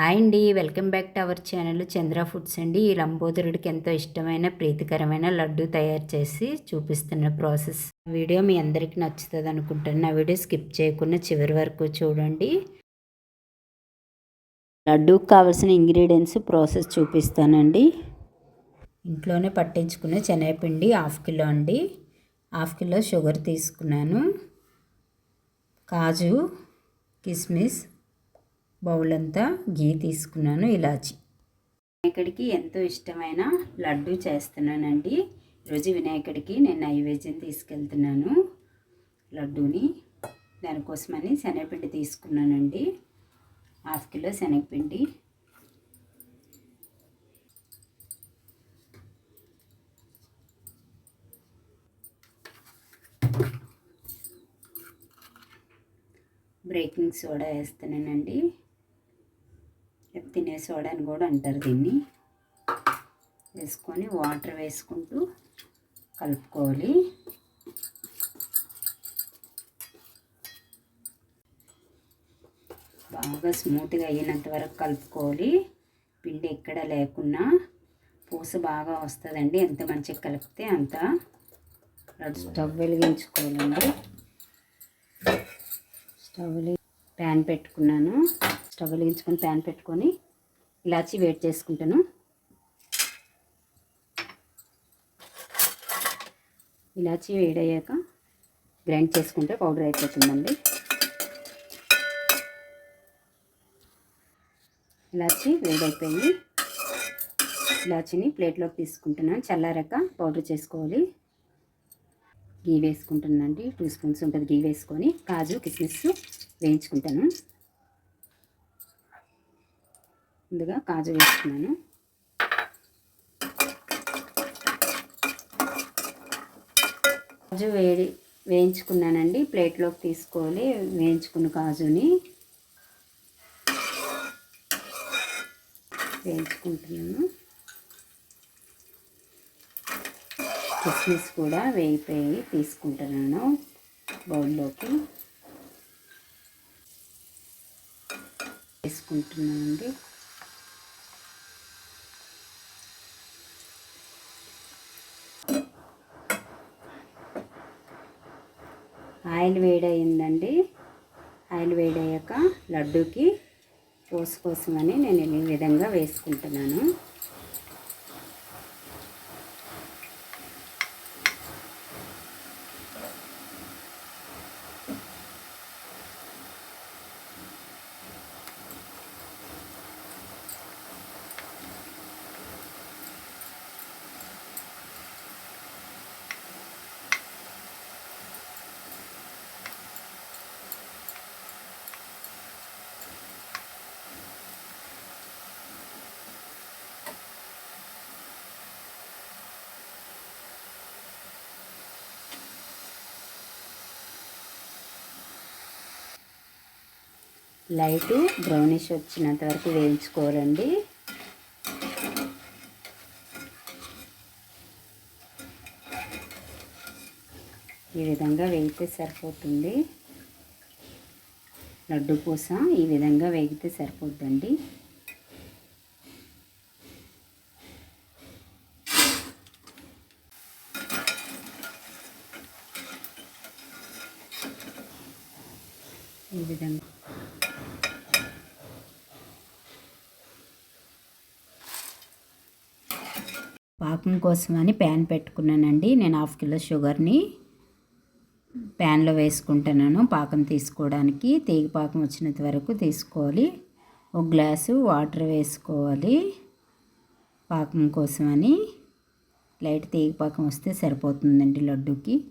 Hi అండి welcome back to our channel Chandra foods అండి. ఈ లంబోదరుడికి ఎంతో ఇష్టమైన ప్రీతికరమైన లడ్డు తయారు చేసి చూపిస్తున్న ప్రాసెస్. వీడియో మీ అందరికీ నచ్చుతుంది అనుకుంటాను నా వీడియో స్కిప్ చేయకుండా చివరి వరకు చూడండి. లడ్డూకి కావాల్సిన ఇంగ్రీడియంట్స్ ప్రాసెస్ చూపిస్తానండి. ఇంట్లోనే పట్టించుకున్న శనగపిండి హాఫ్ కిలో అండి. హాఫ్ కిలో షుగర్ తీసుకున్నాను. కాజు కిస్మిస్ బౌల్ అంతా గీ తీసుకున్నాను ఇలాచి. వినాయకుడికి ఎంతో ఇష్టమైన లడ్డు చేస్తున్నానండి. ఈరోజు వినాయకుడికి నేను నైవేద్యం తీసుకెళ్తున్నాను లడ్డూని. దానికోసమని శనగపిండి తీసుకున్నానండి. హాఫ్ కిలో శనగపిండి. బ్రేకింగ్ సోడా వేస్తున్నానండి. తినే సోడా అని కూడా అంటారు దీన్ని. వేసుకొని వాటర్ వేసుకుంటూ కలుపుకోవాలి. బాగా స్మూత్గా అయినంత వరకు కలుపుకోవాలి. పిండి ఎక్కడ లేకున్నా పూస బాగా వస్తుందండి. ఎంత మంచిగా కలిపితే అంత. స్టవ్ వెలిగించుకోవాలండి. స్టవ్ ప్యాన్ పెట్టుకున్నాను. స్టవ్ వెలిగించుకొని ప్యాన్ పెట్టుకొని ఇలాచి వేట్ చేసుకుంటాను. ఇలాచి వేడయ్యాక గ్రైండ్ చేసుకుంటే పౌడర్ అయిపోతుందండి. ఇలాచి వేడైపోయింది. ఇలాచిని ప్లేట్లోకి తీసుకుంటున్నాను. చల్లారాక పౌడర్ చేసుకోవాలి. గీ వేసుకుంటానండి టూ స్పూన్స్ ఉంటుంది గీ వేసుకొని. కాజు కిస్మిస్ వేయించుకుంటాను. ముందుగా కాజు వేసుకున్నాను కాజు వేడి వేయించుకున్నానండి. ప్లేట్లోకి తీసుకోవాలి వేయించుకున్న కాజుని. వేయించుకుంటున్నాను. కిస్మిస్ కూడా వేయిపోయి తీసుకుంటున్నాను బౌల్లోకి. వేసుకుంటున్నానండి ఆయిల్ వేడయిందండి. ఆయిల్ వేడయ్యాక లడ్డూకి పోసుకోసమని నేను ఈ విధంగా వేసుకుంటున్నాను. లైట్ బ్రౌనిష్ వచ్చినంత వరకు వేయించుకోవాలండి. ఈ విధంగా వేగితే సరిపోతుంది. లడ్డు పూస ఈ విధంగా వేగితే సరిపోద్దండి. ఈ విధంగా పాకం కోసమని ప్యాన్ పెట్టుకున్నానండి. నేను హాఫ్ కిలో షుగర్ని ప్యాన్లో వేసుకుంటున్నాను పాకం తీసుకోవడానికి. తీగ పాకం వచ్చినంత వరకు తీసుకోవాలి. ఒక గ్లాసు వాటర్ వేసుకోవాలి పాకం కోసమని. లైట్ తీగ పాకం వస్తే సరిపోతుందండి లడ్డూకి.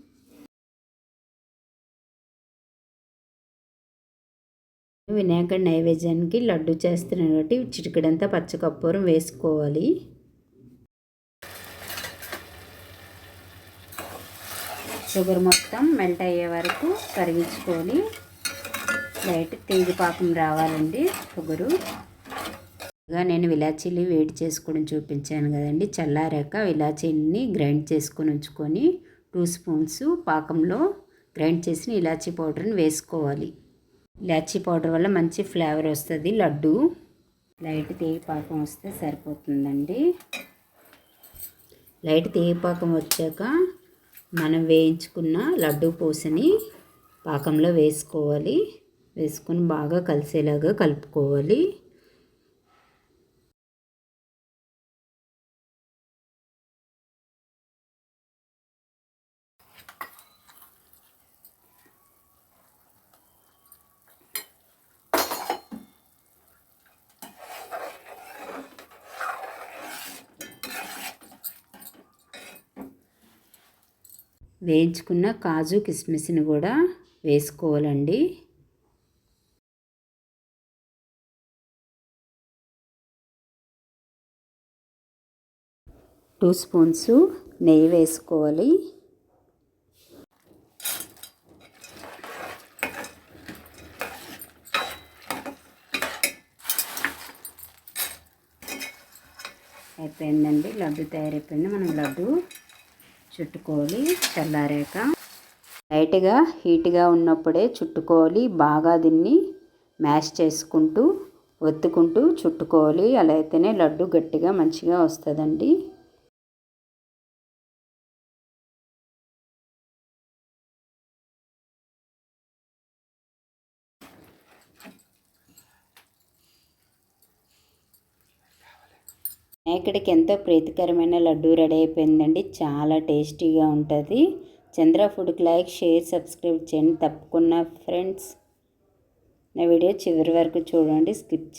వినాయకుడి నైవేద్యానికి లడ్డు చేస్తున్నాను కాబట్టి చిటికడంతా పచ్చకర్పూరం వేసుకోవాలి. షుగర్ మొత్తం మెల్ట్ అయ్యే వరకు కరిగించుకొని లైట్ తేజపాకం రావాలండి షుగరు. నేను విలాచీలు వేడి చేసుకోవడం చూపించాను కదండి. చల్లారాక విలాచీని గ్రైండ్ చేసుకొని ఉంచుకొని టూ స్పూన్స్ పాకంలో గ్రైండ్ చేసిన ఇలాచీ పౌడర్ని వేసుకోవాలి. ఇలాచీ పౌడర్ వల్ల మంచి ఫ్లేవర్ వస్తుంది లడ్డు. లైట్ తీగి పాకం వస్తే సరిపోతుందండి. లైట్ తీగి పాకం వచ్చాక మనం వేయించుకున్న లడ్డు పూసని పాకంలో వేసుకోవాలి. వేసుకొని బాగా కలిసేలాగా కలుపుకోవాలి. వేయించుకున్న కాజు కిస్మిస్ని కూడా వేసుకోవాలండి. టూ స్పూన్స్ నెయ్యి వేసుకోవాలి. అయిపోయిందండి లడ్డు తయారైపోయింది. మనం లడ్డు చుట్టుకోవాలి చల్లారాక. లైట్గా హీట్గా ఉన్నప్పుడే చుట్టుకోవాలి. బాగా దీన్ని మ్యాష్ చేసుకుంటూ ఒత్తుకుంటూ చుట్టుకోవాలి. అలా అయితేనే లడ్డు గట్టిగా మంచిగా వస్తుందండి. ఇక్కడికి ఎంతో ప్రీతికరమైన లడ్డు రెడీ అయిపోయిందండి. చాలా టేస్టీగా ఉంటుంది. చంద్ర ఫుడ్కి లైక్ షేర్ సబ్స్క్రైబ్ చేయండి తప్పకుండా ఫ్రెండ్స్. నా వీడియో చివరి వరకు చూడండి. స్కిప్